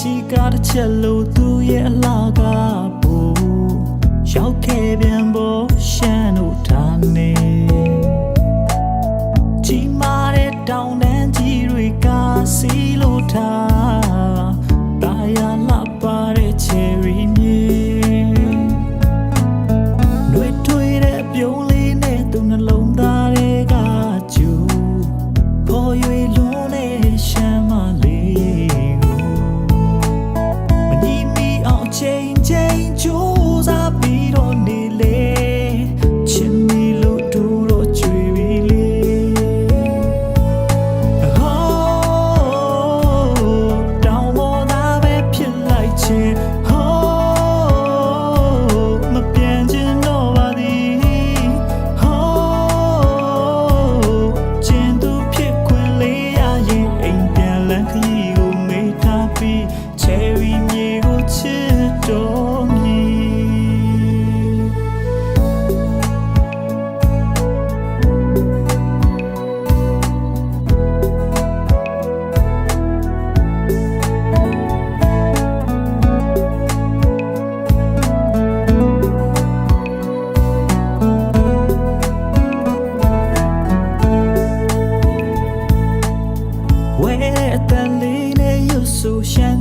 ချီကားတစ်ချက်လို့သူ့ရဲ့အလှကပို့ရောက်ခဲ့ပြန်ပေါ်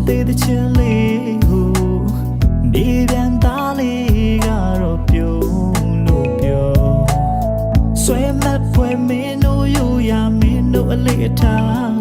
သေးတဲ့ချင်းလေးဟိုဒီပြန်သားလေးကတော့ပြုံးလို့ပြောဆွဲမဖွဲမင်းတို့ရရမင်းတို့အလေးအထား